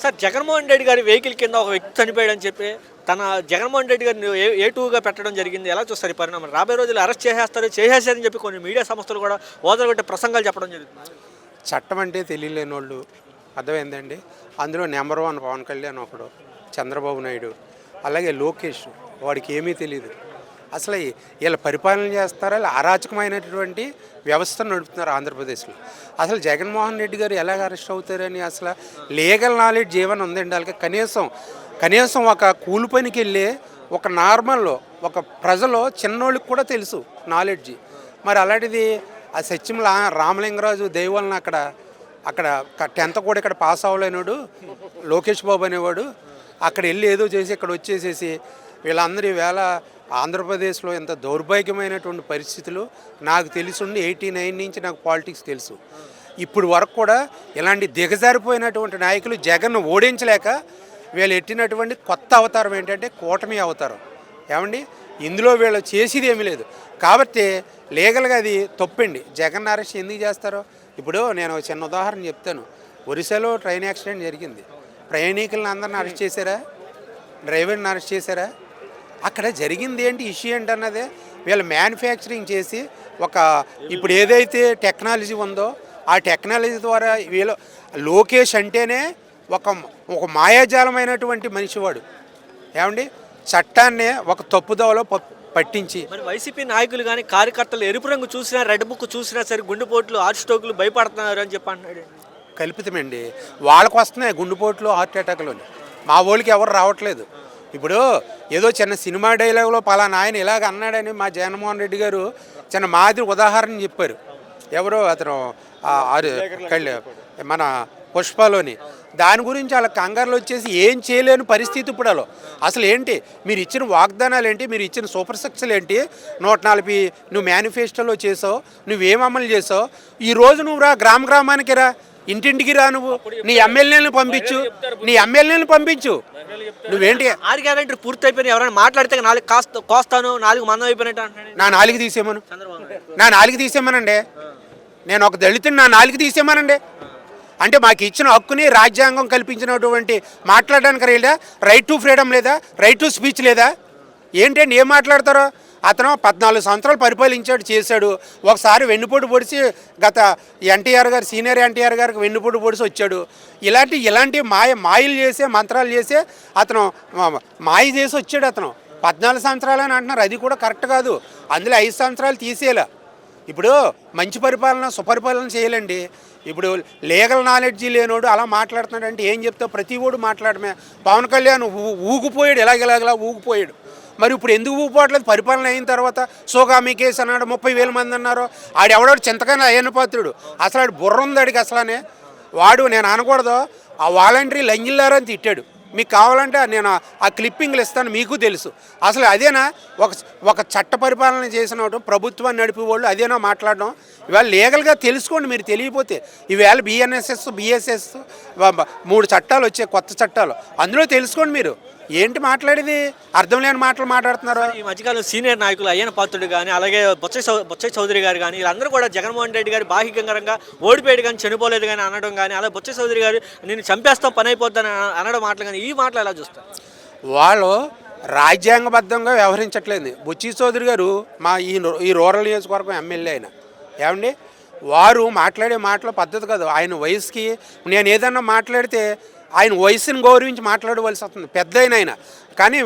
Sir Jaganmohan Reddy గారి vehicle కింద ఒక వ్యక్తి చనిపోయాడని చెప్పి తన జగన్మోహన్ రెడ్డి గారిని ఏ ఏ టూగా పెట్టడం జరిగింది? ఎలా చూస్తారు ఈ పరిణామం? రాబోయే రోజులు అరెస్ట్ చేసేస్తారు చేసేసారని చెప్పి కొన్ని మీడియా సంస్థలు కూడా ఓదరగొట్టే ప్రసంగాలు చెప్పడం జరుగుతుంది. చట్టం అంటే తెలియలేని వాళ్ళు అర్థమైందండి. అందులో నెంబర్ వన్ పవన్ కళ్యాణ్ ఒకడు చంద్రబాబు నాయుడు అలాగే లోకేష్ వాడికి ఏమీ తెలియదు అసలు వీళ్ళ పరిపాలన చేస్తారా? ఇలా అరాచకమైనటువంటి వ్యవస్థను నడుపుతున్నారు ఆంధ్రప్రదేశ్లో. అసలు జగన్మోహన్ రెడ్డి గారు ఎలాగ అరెస్ట్ అవుతారని అసలు లీగల్ నాలెడ్జ్ ఏమైనా ఉందండి? వాళ్ళకి కనీసం కనీసం ఒక కూలి పనికి వెళ్ళే ఒక నార్మల్లో ఒక ప్రజలు చిన్నోళ్ళకి కూడా తెలుసు నాలెడ్జ్. మరి అలాంటిది ఆ సత్యం రామలింగరాజు దైవాలను అక్కడ అక్కడ టెన్త్ కూడా ఇక్కడ పాస్ అవ్వలేనాడు లోకేష్ బాబు అనేవాడు. అక్కడ వెళ్ళి ఏదో చేసి ఇక్కడ వచ్చేసేసి వీళ్ళందరూ వేళ ఆంధ్రప్రదేశ్లో ఎంత దౌర్భాగ్యమైనటువంటి పరిస్థితులు నాకు తెలుసుండి ఎయిటీ నైన్ నుంచి నాకు పాలిటిక్స్ తెలుసు. ఇప్పుడు వరకు కూడా ఇలాంటి దిగజారిపోయినటువంటి నాయకులు జగన్ ఓడించలేక వీళ్ళు ఎట్టినటువంటి కొత్త అవతారం ఏంటంటే కూటమి అవతారం. ఏమండి? ఇందులో వీళ్ళు చేసేది ఏమీ లేదు. కాబట్టి లీగల్గా అది తప్పండి. జగన్ అరెస్ట్ ఎందుకు చేస్తారో? ఇప్పుడు నేను ఒక చిన్న ఉదాహరణ చెప్తాను. ఒరిస్సాలో ట్రైన్ యాక్సిడెంట్ జరిగింది. ప్రయాణికులను అందరిని అరెస్ట్ చేశారా? డ్రైవర్ని అరెస్ట్ చేశారా? అక్కడ జరిగింది ఏంటి ఇష్యూ ఏంటి అన్నదే వీళ్ళు మ్యానుఫ్యాక్చరింగ్ చేసి ఒక ఇప్పుడు ఏదైతే టెక్నాలజీ ఉందో ఆ టెక్నాలజీ ద్వారా వీళ్ళు లోకేష్ అంటేనే ఒక ఒక మాయాజాలమైనటువంటి మనిషివాడు. ఏమండి? చట్టాన్ని ఒక తప్పుదోవలో ప- పట్టించి. మరి వైసీపీ నాయకులు కానీ కార్యకర్తలు ఎరుపు రంగు చూసినా రెడ్ బుక్ చూసినా సరే గుండెపోట్లు హార్ట్ స్ట్రోక్లు భయపడుతున్నారు అని చెప్పి అంటున్నాడు. కల్పితమండి. వాళ్ళకు వస్తున్నాయి గుండెపోట్లు హార్ట్ అటాక్లోని మా వాళ్ళకి ఎవరు రావట్లేదు. ఇప్పుడు ఏదో చిన్న సినిమా డైలాగులో పలానా ఆయన ఇలాగ అన్నాడని మా జగన్మోహన్ రెడ్డి గారు చిన్న మాదిరి ఉదాహరణ చెప్పారు. ఎవరో అతను ఆరు- కళ్ళ మన పుష్పలోని. దాని గురించి వాళ్ళ కంగారులో వచ్చేసి ఏం చేయలేని పరిస్థితి ఇప్పుడు వాళ్ళు అసలు ఏంటి? మీరు ఇచ్చిన వాగ్దానాలు ఏంటి? మీరు ఇచ్చిన సూపర్ సక్సెస్ ఏంటి? నూట నలభై నువ్వు మేనిఫెస్టోలో చేసావు నువ్వేం అమలు చేసావు? ఈ రోజు నువ్వు రా గ్రామ గ్రామానికి రా. ఇంటింటికి రా నువ్వు. నీ ఎమ్మెల్యేలను పంపించు. నీ ఎమ్మెల్యేలను పంపించు. నువ్వేంటి? ఆరు గ్యారెంటీ పూర్తి అయిపోయిన ఎవరైనా మాట్లాడితే నాలుగు కాస్త కోస్తాను నాలుగు మందం అయిపోయినట్టు అంటున్నాడు. నా నాలుగు తీసేమను. నా నాలుగు తీసేమనండి నేను ఒక దళితుని నా నాలుగు తీసేమనండి అంటే మాకు ఇచ్చిన హక్కుని రాజ్యాంగం కల్పించినటువంటి మాట్లాడడానికి లేదా రైట్ టు ఫ్రీడమ్ లేదా? రైట్ టు స్పీచ్ లేదా? ఏంటండి? ఏం మాట్లాడతారో? అతను పద్నాలుగు సంవత్సరాలు పరిపాలించాడు చేశాడు. ఒకసారి వెన్నుపోటు పొడిచి గత ఎన్టీఆర్ గారు సీనియర్ ఎన్టీఆర్ గారికి వెన్నుపోటు పొడిచి వచ్చాడు. ఇలాంటి ఇలాంటి మాయ మాయలు చేసే మంత్రాలు చేసే అతను మాయ చేసి వచ్చాడు అతను. పద్నాలుగు సంవత్సరాలు అని అంటున్నారు. అది కూడా కరెక్ట్ కాదు. అందులో ఐదు సంవత్సరాలు తీసేయాల. ఇప్పుడు మంచి పరిపాలన సుపరిపాలన చేయాలండి. ఇప్పుడు లీగల్ నాలెడ్జ్ లేనోడు అలా మాట్లాడుతున్నాడు అంటే ఏం చెప్తావు? ప్రతి ఓడు మాట్లాడమే. పవన్ కళ్యాణ్ ఊ- ఊగిపోయాడు. ఎలాగెలాగలా ఊగిపోయాడు. మరి ఇప్పుడు ఎందుకు ఊపట్లేదు? పరిపాలన అయిన తర్వాత సోగామి కేసు అన్నాడు ముప్పై వేల మంది అన్నారు. ఆడెవడాడు చింతకన్నా అయ్యన్న పాత్రుడు అసలు ఆడు బుర్ర ఉంది ఆడికి అసలనే. వాడు నేను అనకూడదు. ఆ వాలంటరీ లంగిల్లారని తిట్టాడు. మీకు కావాలంటే నేను ఆ- క్లిప్పింగ్లు ఇస్తాను మీకు తెలుసు. అసలు అదేనా? ఒక ఒక చట్ట పరిపాలన చేసిన ప్రభుత్వాన్ని నడిపే వాళ్ళు అదేనా మాట్లాడడం? ఇవాళ లీగల్గా తెలుసుకోండి మీరు తెలియపోతే. ఈవేళ బిఎన్ఎస్ఎస్ బిఎస్ఎస్ మూడు చట్టాలు వచ్చాయి కొత్త చట్టాలు. అందులో తెలుసుకోండి మీరు. ఏంటి మాట్లాడేది? అర్థం లేని మాటలు మాట్లాడుతున్నారు. ఈ మధ్యకాలం సీనియర్ నాయకులు అయ్యన పాత్రుడు కానీ అలాగే బొత్స బొత్స చౌదరి గారు కానీ వీళ్ళందరూ కూడా జగన్మోహన్ రెడ్డి గారు బాహికంగా ఓడిపోయాడు కానీ చనిపోలేదు కానీ అనడం కానీ అలాగే బొత్స చౌదరి గారు నేను చంపేస్తాం పని అయిపోద్దని అనడం మాటలు కానీ ఈ మాటలు ఎలా చూస్తారు? వాళ్ళు రాజ్యాంగబద్ధంగా వ్యవహరించట్లేదు. బుచ్చి చౌదరి గారు మా ఈ ఈ రూరల్ నియోజకవర్గం ఎమ్మెల్యే ఆయన. ఏమండి? వారు మాట్లాడే మాటల పద్ధతి కాదు. ఆయన వయసుకి నేను ఏదన్నా మాట్లాడితే ఆయన వయసును గౌరవించి మాట్లాడవలసి వస్తుంది. పెద్ద ఆయన. కానీ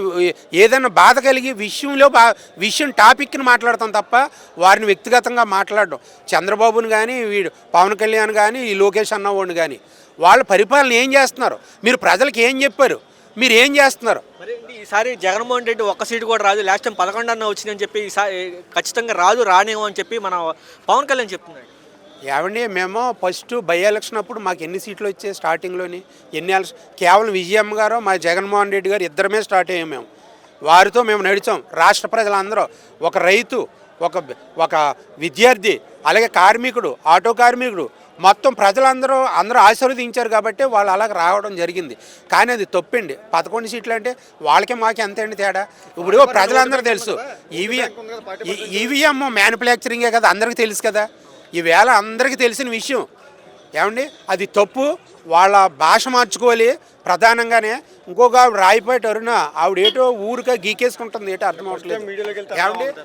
ఏదైనా బాధ కలిగి విషయంలో బా విషయం టాపిక్ని మాట్లాడతాం తప్ప వారిని వ్యక్తిగతంగా మాట్లాడడం. చంద్రబాబుని కానీ వీడు పవన్ కళ్యాణ్ కానీ ఈ లోకేష్ అన్నవాడిని కానీ వాళ్ళ పరిపాలన ఏం చేస్తున్నారు? మీరు ప్రజలకు ఏం చెప్పారు? మీరు ఏం చేస్తున్నారు? ఈసారి జగన్మోహన్ రెడ్డి ఒక్క సీటు కూడా రాదు. లాస్ట్ టైం పదకొండు అన్న వచ్చిందని చెప్పి ఈసారి ఖచ్చితంగా రాదు రానేమో అని చెప్పి మన పవన్ కళ్యాణ్ చెప్తున్నాడు. ఏమండి మేము ఫస్ట్ బై ఎలక్షన్ అప్పుడు మాకు ఎన్ని సీట్లు వచ్చాయి స్టార్టింగ్లోని ఎన్ని ఎలక్షన్ కేవలం విజయమ్మ గారు మా జగన్మోహన్ రెడ్డి గారు ఇద్దరమే స్టార్ట్ అయ్యాం మేము. వారితో మేము నడిచాం. రాష్ట్ర ప్రజలందరూ ఒక రైతు ఒక ఒక విద్యార్థి అలాగే కార్మికుడు ఆటో కార్మికుడు మొత్తం ప్రజలందరూ అందరూ ఆశీర్వదించారు కాబట్టి వాళ్ళు అలాగ రావడం జరిగింది. కానీ అది తప్పండి. పదకొండు సీట్లు అంటే వాళ్ళకి మాకు ఎంత అండి తేడా? ఇప్పుడు ప్రజలందరూ తెలుసు. ఈవీఎం ఈవీఎం మ్యానుఫ్యాక్చరింగే కదా అందరికీ తెలుసు కదా. ఈవేళ అందరికీ తెలిసిన విషయం ఏమండి? అది తప్పు. వాళ్ళ భాష మార్చుకోవాలి. ప్రధానంగానే ఇంకొక ఆవిడ రాయిపాటి అరుణ ఆవిడ ఏటో ఊరిగా గీకేసుకుంటుంది ఏటో అర్థం అవట్లేదు ఏమండి?